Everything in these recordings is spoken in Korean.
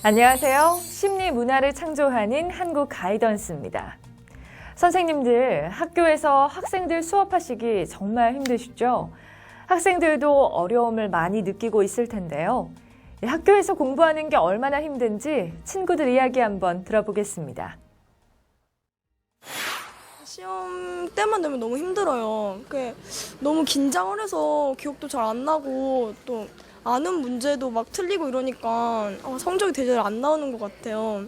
안녕하세요. 심리 문화를 창조하는 한국 가이던스입니다. 선생님들, 학교에서 학생들 수업하시기 정말 힘드시죠? 학생들도 어려움을 많이 느끼고 있을 텐데요. 이 학교에서 공부하는 게 얼마나 힘든지 친구들 이야기 한번 들어보겠습니다. 시험 때만 되면 너무 힘들어요. 너무 긴장을 해서 기억도 잘 안 나고 또 아는 문제도 막 틀리고 이러니까 어, 성적이 되게 잘 안 나오는 것 같아요.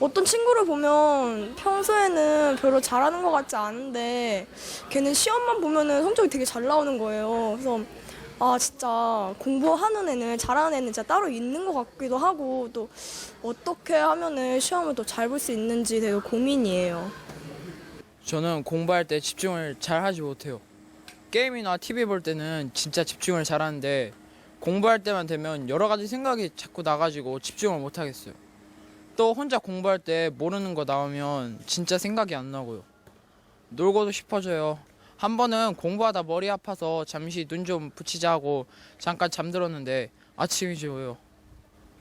어떤 친구를 보면 평소에는 별로 잘하는 것 같지 않은데 걔는 시험만 보면은 성적이 되게 잘 나오는 거예요. 그래서 아 진짜 공부하는 애는 잘하는 애는 진짜 따로 있는 것 같기도 하고 또 어떻게 하면은 시험을 더잘볼 수 있는지 되게 고민이에요. 저는 공부할 때 집중을 잘 하지 못해요. 게임이나 TV 볼 때는 진짜 집중을 잘 하는데 공부할 때만 되면 여러 가지 생각이 자꾸 나가지고 집중을 못 하겠어요. 또 혼자 공부할 때 모르는 거 나오면 진짜 생각이 안 나고요. 놀고도 싶어져요. 한 번은 공부하다 머리 아파서 잠시 눈 좀 붙이자 하고 잠깐 잠들었는데 아침이 좋아요.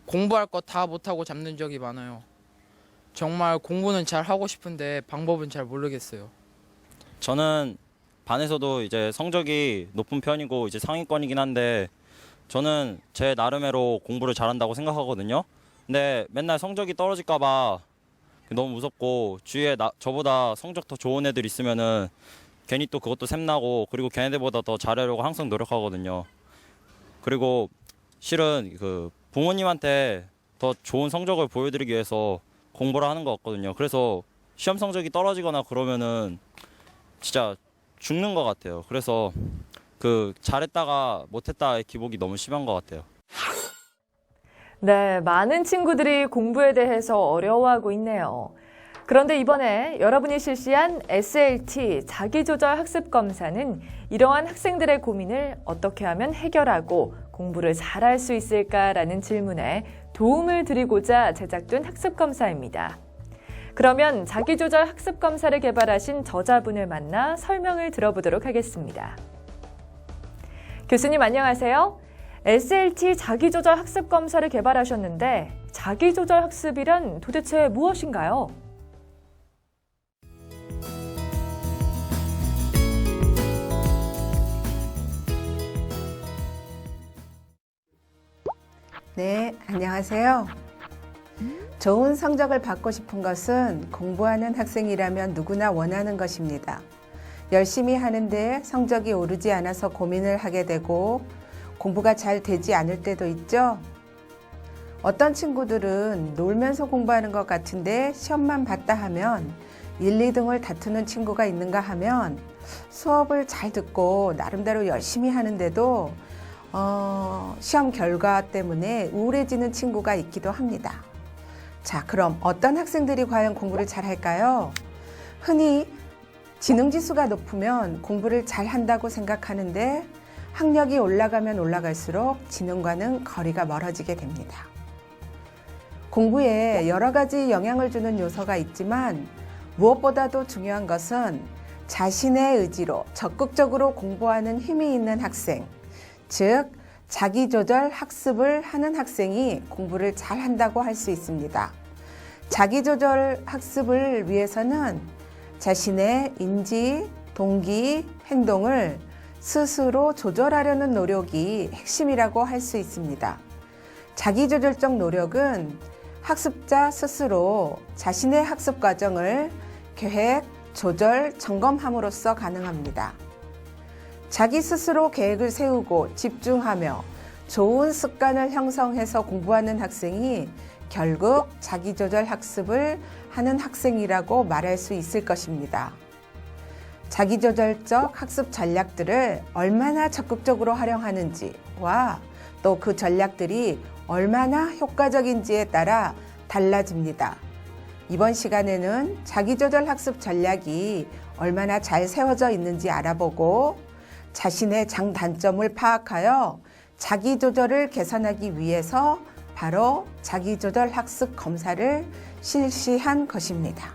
공부할 거 다 못하고 잠든 적이 많아요. 정말 공부는 잘 하고 싶은데 방법은 잘 모르겠어요. 저는 반에서도 이제 성적이 높은 편이고 이제 상위권이긴 한데 저는 제 나름대로 공부를 잘한다고 생각하거든요. 근데 맨날 성적이 떨어질까봐 너무 무섭고 주위에 나, 저보다 성적 더 좋은 애들 있으면은 괜히 또 그것도 샘나고 그리고 걔네들보다 더 잘하려고 항상 노력하거든요. 그리고 실은 그 부모님한테 더 좋은 성적을 보여드리기 위해서 공부를 하는 것 같거든요. 그래서 시험 성적이 떨어지거나 그러면은 진짜 죽는 것 같아요. 그래서 그 잘했다가 못했다의 기복이 너무 심한 것 같아요. 네, 많은 친구들이 공부에 대해서 어려워하고 있네요. 그런데 이번에 여러분이 실시한 SLT 자기조절 학습 검사는 이러한 학생들의 고민을 어떻게 하면 해결하고 공부를 잘할 수 있을까라는 질문에 도움을 드리고자 제작된 학습 검사입니다. 그러면 자기조절 학습 검사를 개발하신 저자분을 만나 설명을 들어보도록 하겠습니다. 교수님 안녕하세요. SLT 자기조절 학습 검사를 개발하셨는데 자기조절 학습이란 도대체 무엇인가요? 네, 안녕하세요. 좋은 성적을 받고 싶은 것은 공부하는 학생이라면 누구나 원하는 것입니다. 열심히 하는데 성적이 오르지 않아서 고민을 하게 되고 공부가 잘 되지 않을 때도 있죠. 어떤 친구들은 놀면서 공부하는 것 같은데 시험만 봤다 하면 1, 2등을 다투는 친구가 있는가 하면 수업을 잘 듣고 나름대로 열심히 하는데도 어, 시험 결과 때문에 우울해지는 친구가 있기도 합니다. 자, 그럼 어떤 학생들이 과연 공부를 잘 할까요? 흔히 지능 지수가 높으면 공부를 잘 한다고 생각하는데 학력이 올라가면 올라갈수록 지능과는 거리가 멀어지게 됩니다. 공부에 여러 가지 영향을 주는 요소가 있지만 무엇보다도 중요한 것은 자신의 의지로 적극적으로 공부하는 힘이 있는 학생, 즉 자기조절 학습을 하는 학생이 공부를 잘 한다고 할 수 있습니다. 자기조절 학습을 위해서는 자신의 인지, 동기, 행동을 스스로 조절하려는 노력이 핵심이라고 할 수 있습니다. 자기조절적 노력은 학습자 스스로 자신의 학습 과정을 계획, 조절, 점검함으로써 가능합니다. 자기 스스로 계획을 세우고 집중하며 좋은 습관을 형성해서 공부하는 학생이 결국 자기조절 학습을 하는 학생이라고 말할 수 있을 것입니다. 자기조절적 학습 전략들을 얼마나 적극적으로 활용하는지와 또 그 전략들이 얼마나 효과적인지에 따라 달라집니다. 이번 시간에는 자기조절 학습 전략이 얼마나 잘 세워져 있는지 알아보고 자신의 장단점을 파악하여 자기조절을 개선하기 위해서 바로 자기조절 학습 검사를 실시한 것입니다.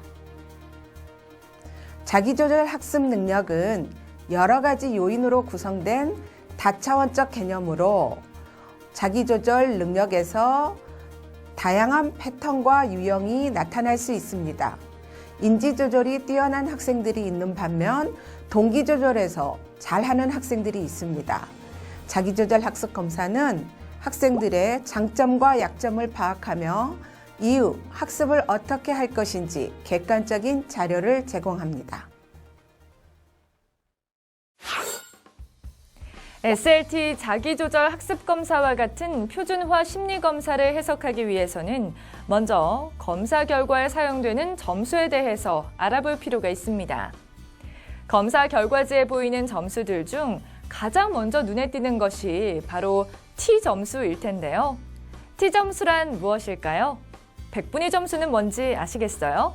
자기조절 학습 능력은 여러 가지 요인으로 구성된 다차원적 개념으로 자기조절 능력에서 다양한 패턴과 유형이 나타날 수 있습니다. 인지 조절이 뛰어난 학생들이 있는 반면 동기 조절에서 잘하는 학생들이 있습니다. 자기 조절 학습 검사는 학생들의 장점과 약점을 파악하며 이후 학습을 어떻게 할 것인지 객관적인 자료를 제공합니다. SLT 자기조절 학습검사와 같은 표준화 심리검사를 해석하기 위해서는 먼저 검사 결과에 사용되는 점수에 대해서 알아볼 필요가 있습니다. 검사 결과지에 보이는 점수들 중 가장 먼저 눈에 띄는 것이 바로 T 점수일 텐데요. T 점수란 무엇일까요? 백분위 점수는 뭔지 아시겠어요?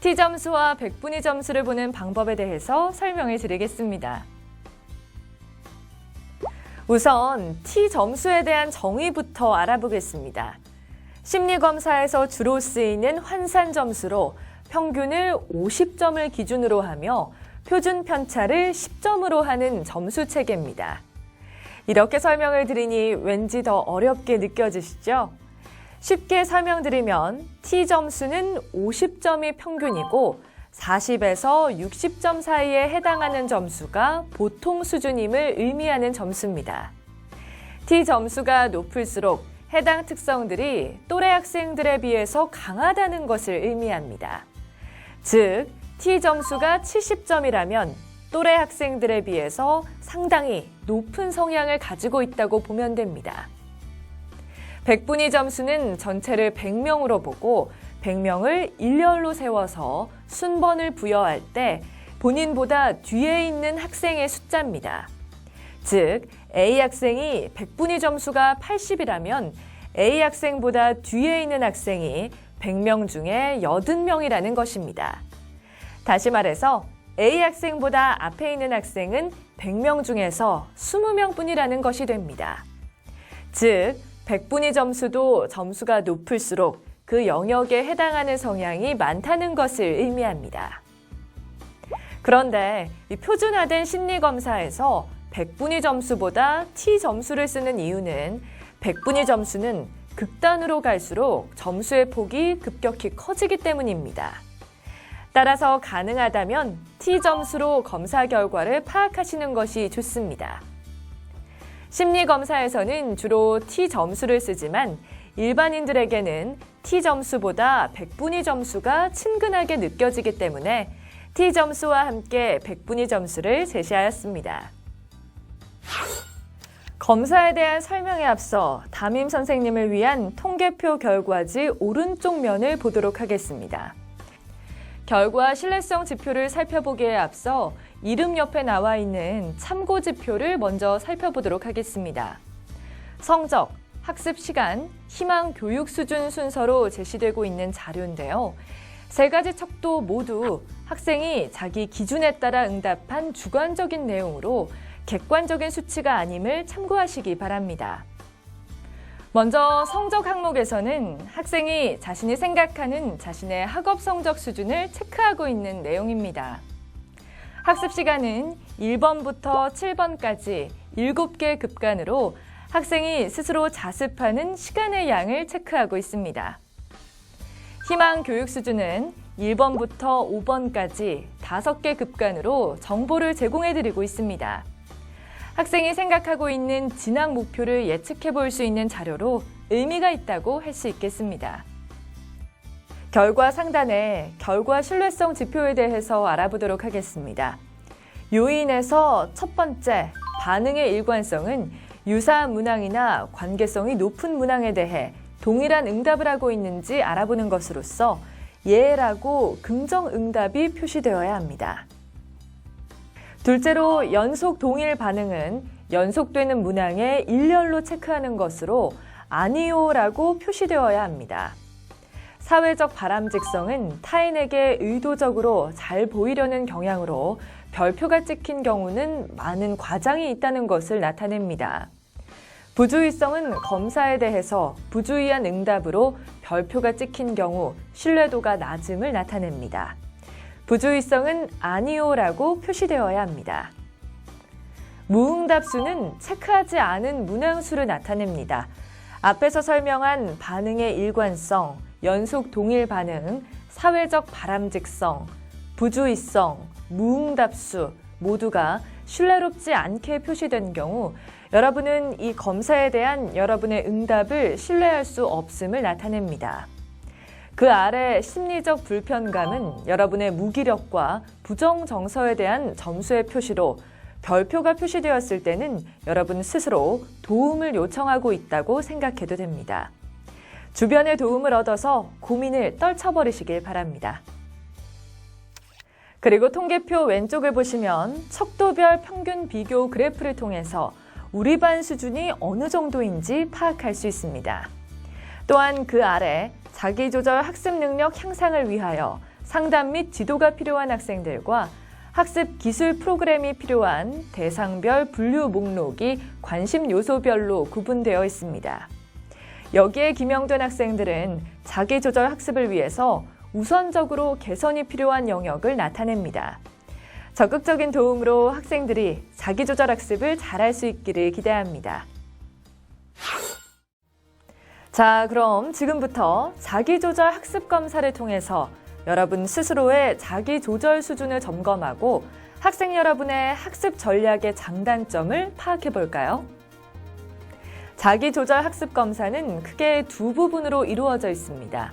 T 점수와 백분위 점수를 보는 방법에 대해서 설명해 드리겠습니다. 우선 T 점수에 대한 정의부터 알아보겠습니다. 심리검사에서 주로 쓰이는 환산 점수로 평균을 50점을 기준으로 하며 표준 편차를 10점으로 하는 점수 체계입니다. 이렇게 설명을 드리니 왠지 더 어렵게 느껴지시죠? 쉽게 설명드리면 T 점수는 50점이 평균이고 40에서 60점 사이에 해당하는 점수가 보통 수준임을 의미하는 점수입니다. T 점수가 높을수록 해당 특성들이 또래 학생들에 비해서 강하다는 것을 의미합니다. 즉, T 점수가 70점이라면 또래 학생들에 비해서 상당히 높은 성향을 가지고 있다고 보면 됩니다. 백분위 점수는 전체를 100명으로 보고 100명을 일렬로 세워서 순번을 부여할 때 본인보다 뒤에 있는 학생의 숫자입니다. 즉, A 학생이 백분위 점수가 80이라면 A 학생보다 뒤에 있는 학생이 100명 중에 80명이라는 것입니다. 다시 말해서 A 학생보다 앞에 있는 학생은 100명 중에서 20명 뿐이라는 것이 됩니다. 즉, 백분위 점수도 점수가 높을수록 그 영역에 해당하는 성향이 많다는 것을 의미합니다. 그런데 이 표준화된 심리검사에서 백분위 점수보다 T 점수를 쓰는 이유는 백분위 점수는 극단으로 갈수록 점수의 폭이 급격히 커지기 때문입니다. 따라서 가능하다면 T 점수로 검사 결과를 파악하시는 것이 좋습니다. 심리 검사에서는 주로 T 점수를 쓰지만 일반인들에게는 T 점수보다 백분위 점수가 친근하게 느껴지기 때문에 T 점수와 함께 백분위 점수를 제시하였습니다. 검사에 대한 설명에 앞서 담임 선생님을 위한 통계표 결과지 오른쪽 면을 보도록 하겠습니다. 결과 신뢰성 지표를 살펴보기에 앞서 이름 옆에 나와 있는 참고 지표를 먼저 살펴보도록 하겠습니다. 성적, 학습 시간, 희망 교육 수준 순서로 제시되고 있는 자료인데요. 세 가지 척도 모두 학생이 자기 기준에 따라 응답한 주관적인 내용으로 객관적인 수치가 아님을 참고하시기 바랍니다. 먼저 성적 항목에서는 학생이 자신이 생각하는 자신의 학업 성적 수준을 체크하고 있는 내용입니다. 학습 시간은 1번부터 7번까지 7개 급간으로 학생이 스스로 자습하는 시간의 양을 체크하고 있습니다. 희망 교육 수준은 1번부터 5번까지 5개 급간으로 정보를 제공해 드리고 있습니다. 학생이 생각하고 있는 진학 목표를 예측해 볼 수 있는 자료로 의미가 있다고 할 수 있겠습니다. 결과 상단에 결과 신뢰성 지표에 대해서 알아보도록 하겠습니다. 요인에서 첫 번째, 반응의 일관성은 유사한 문항이나 관계성이 높은 문항에 대해 동일한 응답을 하고 있는지 알아보는 것으로서 예라고 긍정 응답이 표시되어야 합니다. 둘째로 연속 동일 반응은 연속되는 문항에 일렬로 체크하는 것으로 아니오라고 표시되어야 합니다. 사회적 바람직성은 타인에게 의도적으로 잘 보이려는 경향으로 별표가 찍힌 경우는 많은 과장이 있다는 것을 나타냅니다. 부주의성은 검사에 대해서 부주의한 응답으로 별표가 찍힌 경우 신뢰도가 낮음을 나타냅니다. 부주의성은 아니오라고 표시되어야 합니다. 무응답수는 체크하지 않은 문항수를 나타냅니다. 앞에서 설명한 반응의 일관성, 연속 동일 반응, 사회적 바람직성, 부주의성, 무응답수 모두가 신뢰롭지 않게 표시된 경우 여러분은 이 검사에 대한 여러분의 응답을 신뢰할 수 없음을 나타냅니다. 그 아래 심리적 불편감은 여러분의 무기력과 부정 정서에 대한 점수의 표시로 별표가 표시되었을 때는 여러분 스스로 도움을 요청하고 있다고 생각해도 됩니다. 주변의 도움을 얻어서 고민을 떨쳐버리시길 바랍니다. 그리고 통계표 왼쪽을 보시면 척도별 평균 비교 그래프를 통해서 우리 반 수준이 어느 정도인지 파악할 수 있습니다. 또한 그 아래 자기조절 학습 능력 향상을 위하여 상담 및 지도가 필요한 학생들과 학습 기술 프로그램이 필요한 대상별 분류 목록이 관심 요소별로 구분되어 있습니다. 여기에 기명된 학생들은 자기조절 학습을 위해서 우선적으로 개선이 필요한 영역을 나타냅니다. 적극적인 도움으로 학생들이 자기조절 학습을 잘할 수 있기를 기대합니다. 자, 그럼 지금부터 자기조절 학습 검사를 통해서 여러분 스스로의 자기조절 수준을 점검하고 학생 여러분의 학습 전략의 장단점을 파악해 볼까요? 자기조절 학습 검사는 크게 두 부분으로 이루어져 있습니다.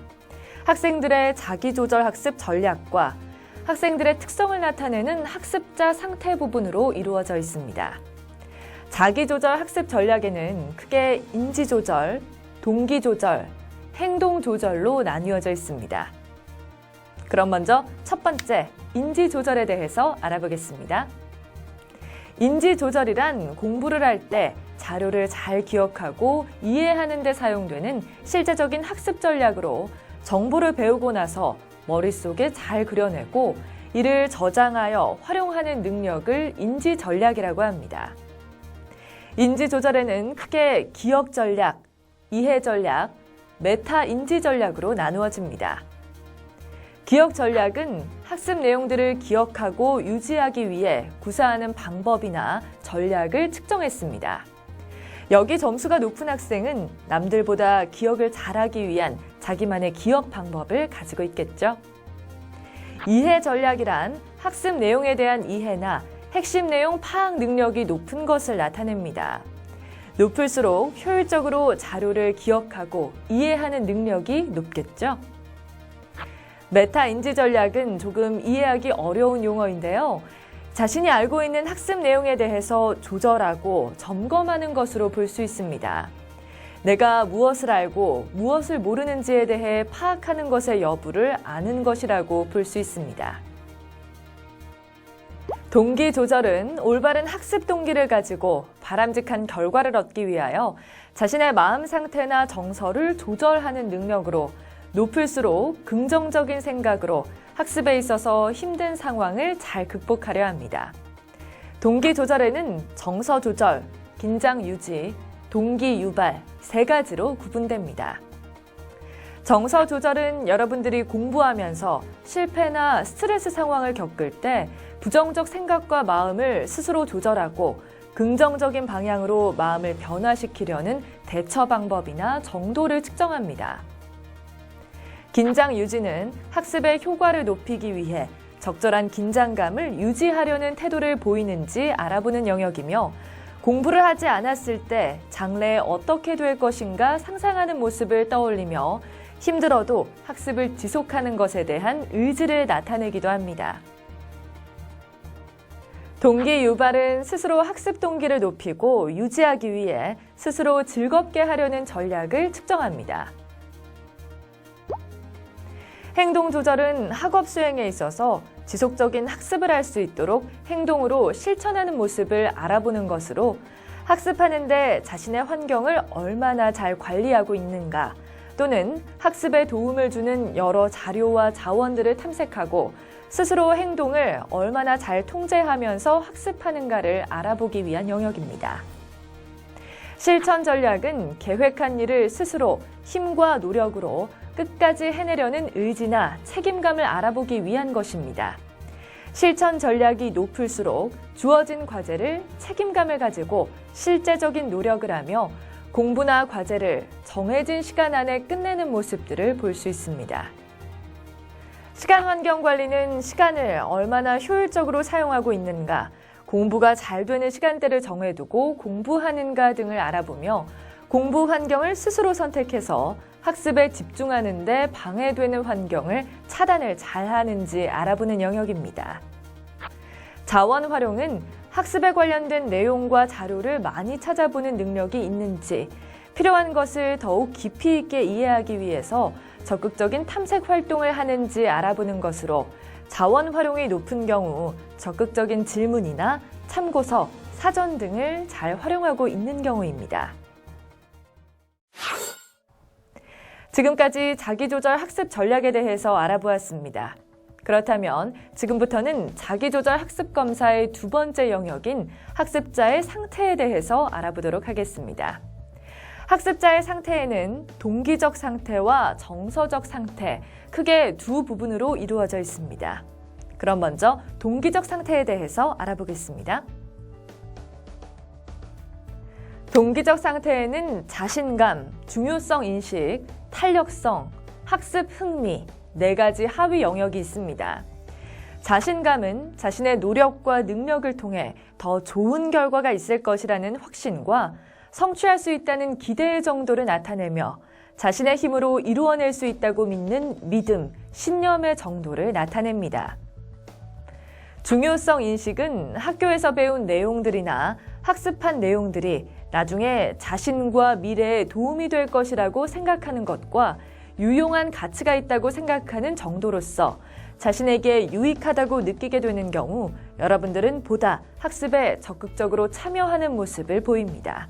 학생들의 자기조절 학습 전략과 학생들의 특성을 나타내는 학습자 상태 부분으로 이루어져 있습니다. 자기조절 학습 전략에는 크게 인지조절, 동기 조절, 행동 조절로 나뉘어져 있습니다. 그럼 먼저 첫 번째, 인지 조절에 대해서 알아보겠습니다. 인지 조절이란 공부를 할 때 자료를 잘 기억하고 이해하는 데 사용되는 실제적인 학습 전략으로 정보를 배우고 나서 머릿속에 잘 그려내고 이를 저장하여 활용하는 능력을 인지 전략이라고 합니다. 인지 조절에는 크게 기억 전략, 이해 전략, 메타 인지 전략으로 나누어집니다. 기억 전략은 학습 내용들을 기억하고 유지하기 위해 구사하는 방법이나 전략을 측정했습니다. 여기 점수가 높은 학생은 남들보다 기억을 잘하기 위한 자기만의 기억 방법을 가지고 있겠죠. 이해 전략이란 학습 내용에 대한 이해나 핵심 내용 파악 능력이 높은 것을 나타냅니다. 높을수록 효율적으로 자료를 기억하고 이해하는 능력이 높겠죠. 메타 인지 전략은 조금 이해하기 어려운 용어인데요. 자신이 알고 있는 학습 내용에 대해서 조절하고 점검하는 것으로 볼 수 있습니다. 내가 무엇을 알고 무엇을 모르는지에 대해 파악하는 것의 여부를 아는 것이라고 볼 수 있습니다. 동기 조절은 올바른 학습 동기를 가지고 바람직한 결과를 얻기 위하여 자신의 마음 상태나 정서를 조절하는 능력으로 높을수록 긍정적인 생각으로 학습에 있어서 힘든 상황을 잘 극복하려 합니다. 동기 조절에는 정서 조절, 긴장 유지, 동기 유발 세 가지로 구분됩니다. 정서 조절은 여러분들이 공부하면서 실패나 스트레스 상황을 겪을 때 부정적 생각과 마음을 스스로 조절하고 긍정적인 방향으로 마음을 변화시키려는 대처 방법이나 정도를 측정합니다. 긴장 유지는 학습의 효과를 높이기 위해 적절한 긴장감을 유지하려는 태도를 보이는지 알아보는 영역이며 공부를 하지 않았을 때 장래에 어떻게 될 것인가 상상하는 모습을 떠올리며 힘들어도 학습을 지속하는 것에 대한 의지를 나타내기도 합니다. 동기 유발은 스스로 학습 동기를 높이고 유지하기 위해 스스로 즐겁게 하려는 전략을 측정합니다. 행동 조절은 학업 수행에 있어서 지속적인 학습을 할 수 있도록 행동으로 실천하는 모습을 알아보는 것으로 학습하는데 자신의 환경을 얼마나 잘 관리하고 있는가 또는 학습에 도움을 주는 여러 자료와 자원들을 탐색하고 스스로 행동을 얼마나 잘 통제하면서 학습하는가를 알아보기 위한 영역입니다. 실천 전략은 계획한 일을 스스로 힘과 노력으로 끝까지 해내려는 의지나 책임감을 알아보기 위한 것입니다. 실천 전략이 높을수록 주어진 과제를 책임감을 가지고 실제적인 노력을 하며 공부나 과제를 정해진 시간 안에 끝내는 모습들을 볼 수 있습니다. 시간 환경 관리는 시간을 얼마나 효율적으로 사용하고 있는가, 공부가 잘 되는 시간대를 정해두고 공부하는가 등을 알아보며 공부 환경을 스스로 선택해서 학습에 집중하는데 방해되는 환경을 차단을 잘 하는지 알아보는 영역입니다. 자원 활용은 학습에 관련된 내용과 자료를 많이 찾아보는 능력이 있는지 필요한 것을 더욱 깊이 있게 이해하기 위해서 적극적인 탐색 활동을 하는지 알아보는 것으로 자원 활용이 높은 경우 적극적인 질문이나 참고서, 사전 등을 잘 활용하고 있는 경우입니다. 지금까지 자기조절 학습 전략에 대해서 알아보았습니다. 그렇다면 지금부터는 자기조절 학습 검사의 두 번째 영역인 학습자의 상태에 대해서 알아보도록 하겠습니다. 학습자의 상태에는 동기적 상태와 정서적 상태, 크게 두 부분으로 이루어져 있습니다. 그럼 먼저 동기적 상태에 대해서 알아보겠습니다. 동기적 상태에는 자신감, 중요성 인식, 탄력성, 학습 흥미, 네 가지 하위 영역이 있습니다. 자신감은 자신의 노력과 능력을 통해 더 좋은 결과가 있을 것이라는 확신과 성취할 수 있다는 기대 정도를 나타내며 자신의 힘으로 이루어낼 수 있다고 믿는 믿음, 신념의 정도를 나타냅니다. 중요성 인식은 학교에서 배운 내용들이나 학습한 내용들이 나중에 자신과 미래에 도움이 될 것이라고 생각하는 것과 유용한 가치가 있다고 생각하는 정도로서 자신에게 유익하다고 느끼게 되는 경우 여러분들은 보다 학습에 적극적으로 참여하는 모습을 보입니다.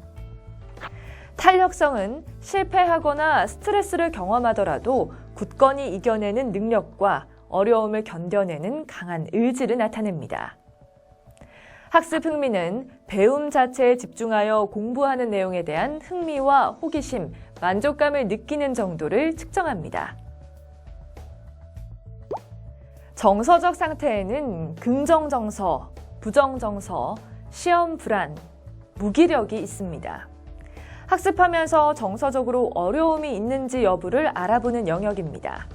탄력성은 실패하거나 스트레스를 경험하더라도 굳건히 이겨내는 능력과 어려움을 견뎌내는 강한 의지를 나타냅니다. 학습 흥미는 배움 자체에 집중하여 공부하는 내용에 대한 흥미와 호기심, 만족감을 느끼는 정도를 측정합니다. 정서적 상태에는 긍정 정서, 부정 정서, 시험 불안, 무기력이 있습니다. 학습하면서 정서적으로 어려움이 있는지 여부를 알아보는 영역입니다.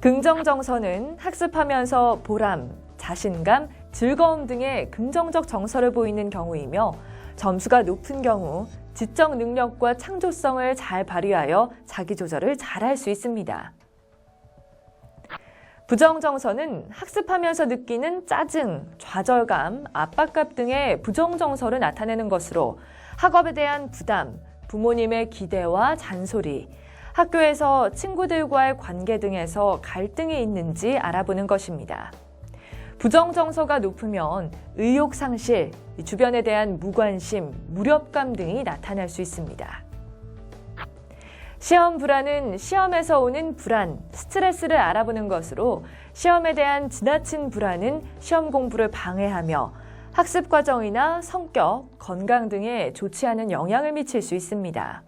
긍정 정서는 학습하면서 보람, 자신감, 즐거움 등의 긍정적 정서를 보이는 경우이며 점수가 높은 경우 지적 능력과 창조성을 잘 발휘하여 자기 조절을 잘 할 수 있습니다. 부정 정서는 학습하면서 느끼는 짜증, 좌절감, 압박감 등의 부정 정서를 나타내는 것으로 학업에 대한 부담, 부모님의 기대와 잔소리, 학교에서 친구들과의 관계 등에서 갈등이 있는지 알아보는 것입니다. 부정 정서가 높으면 의욕 상실, 주변에 대한 무관심, 무력감 등이 나타날 수 있습니다. 시험 불안은 시험에서 오는 불안, 스트레스를 알아보는 것으로 시험에 대한 지나친 불안은 시험 공부를 방해하며 학습 과정이나 성격, 건강 등에 좋지 않은 영향을 미칠 수 있습니다.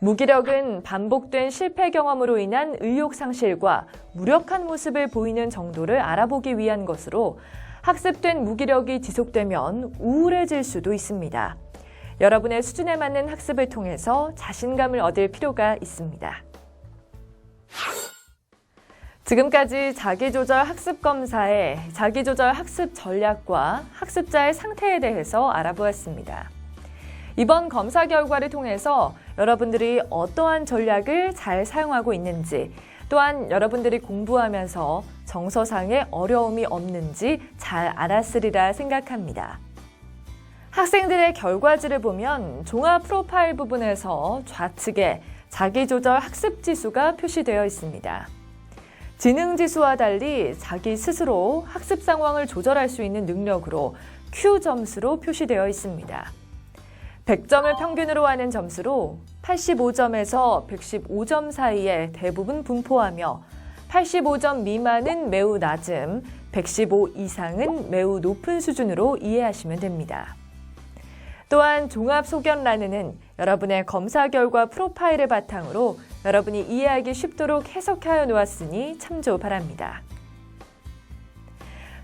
무기력은 반복된 실패 경험으로 인한 의욕 상실과 무력한 모습을 보이는 정도를 알아보기 위한 것으로 학습된 무기력이 지속되면 우울해질 수도 있습니다. 여러분의 수준에 맞는 학습을 통해서 자신감을 얻을 필요가 있습니다. 지금까지 자기조절 학습 검사의 자기조절 학습 전략과 학습자의 상태에 대해서 알아보았습니다. 이번 검사 결과를 통해서 여러분들이 어떠한 전략을 잘 사용하고 있는지 또한 여러분들이 공부하면서 정서상의 어려움이 없는지 잘 알았으리라 생각합니다. 학생들의 결과지를 보면 종합 프로파일 부분에서 좌측에 자기조절 학습 지수가 표시되어 있습니다. 지능 지수와 달리 자기 스스로 학습 상황을 조절할 수 있는 능력으로 Q 점수로 표시되어 있습니다. 100점을 평균으로 하는 점수로 85점에서 115점 사이에 대부분 분포하며 85점 미만은 매우 낮음, 115 이상은 매우 높은 수준으로 이해하시면 됩니다. 또한 종합 소견란에는 여러분의 검사 결과 프로파일을 바탕으로 여러분이 이해하기 쉽도록 해석하여 놓았으니 참조 바랍니다.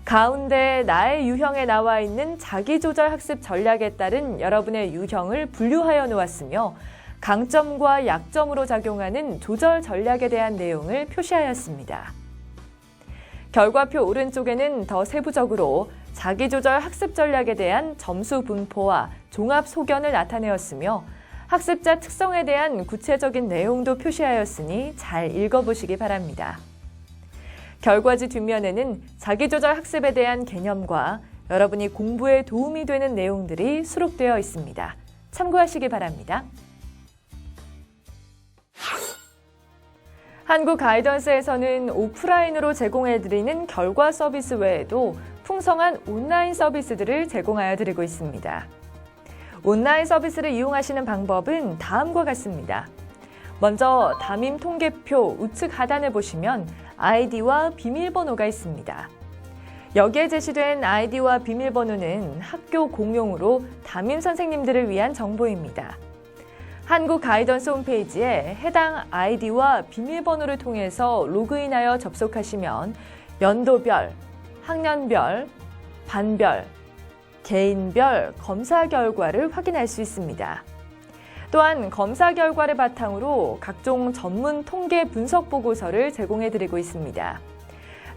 가운데 나의 유형에 나와 있는 자기조절 학습 전략에 따른 여러분의 유형을 분류하여 놓았으며 강점과 약점으로 작용하는 조절 전략에 대한 내용을 표시하였습니다. 결과표 오른쪽에는 더 세부적으로 자기조절 학습 전략에 대한 점수 분포와 종합 소견을 나타내었으며 학습자 특성에 대한 구체적인 내용도 표시하였으니 잘 읽어보시기 바랍니다. 결과지 뒷면에는 자기조절 학습에 대한 개념과 여러분이 공부에 도움이 되는 내용들이 수록되어 있습니다. 참고하시기 바랍니다. 한국 가이던스에서는 오프라인으로 제공해드리는 결과 서비스 외에도 풍성한 온라인 서비스들을 제공하여 드리고 있습니다. 온라인 서비스를 이용하시는 방법은 다음과 같습니다. 먼저 담임 통계표 우측 하단을 보시면 아이디와 비밀번호가 있습니다. 여기에 제시된 아이디와 비밀번호는 학교 공용으로 담임 선생님들을 위한 정보입니다. 한국 가이던스 홈페이지에 해당 아이디와 비밀번호를 통해서 로그인하여 접속하시면 연도별, 학년별, 반별, 개인별 검사 결과를 확인할 수 있습니다. 또한 검사 결과를 바탕으로 각종 전문 통계 분석 보고서를 제공해 드리고 있습니다.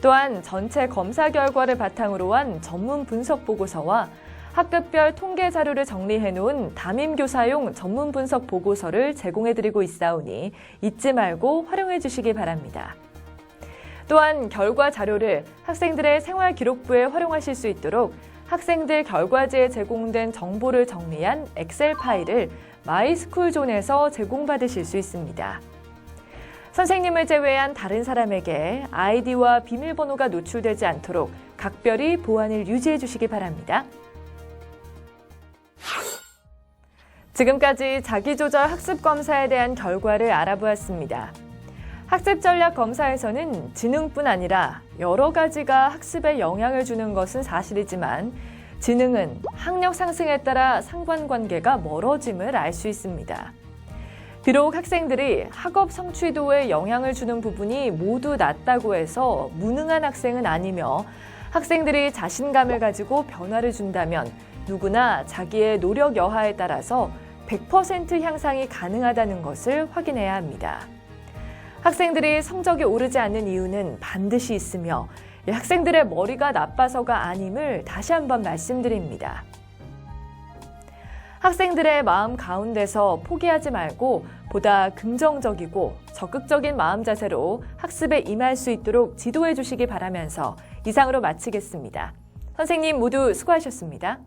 또한 전체 검사 결과를 바탕으로 한 전문 분석 보고서와 학급별 통계 자료를 정리해 놓은 담임 교사용 전문 분석 보고서를 제공해 드리고 있사오니 잊지 말고 활용해 주시기 바랍니다. 또한 결과 자료를 학생들의 생활 기록부에 활용하실 수 있도록 학생들 결과지에 제공된 정보를 정리한 엑셀 파일을 마이스쿨존에서 제공받으실 수 있습니다. 선생님을 제외한 다른 사람에게 아이디와 비밀번호가 노출되지 않도록 각별히 보안을 유지해 주시기 바랍니다. 지금까지 자기조절 학습 검사에 대한 결과를 알아보았습니다. 학습 전략 검사에서는 지능뿐 아니라 여러 가지가 학습에 영향을 주는 것은 사실이지만 지능은 학력 상승에 따라 상관관계가 멀어짐을 알 수 있습니다. 비록 학생들이 학업 성취도에 영향을 주는 부분이 모두 낮다고 해서 무능한 학생은 아니며 학생들이 자신감을 가지고 변화를 준다면 누구나 자기의 노력 여하에 따라서 100% 향상이 가능하다는 것을 확인해야 합니다. 학생들이 성적이 오르지 않는 이유는 반드시 있으며 학생들의 머리가 나빠서가 아님을 다시 한번 말씀드립니다. 학생들의 마음 가운데서 포기하지 말고 보다 긍정적이고 적극적인 마음 자세로 학습에 임할 수 있도록 지도해 주시기 바라면서 이상으로 마치겠습니다. 선생님 모두 수고하셨습니다.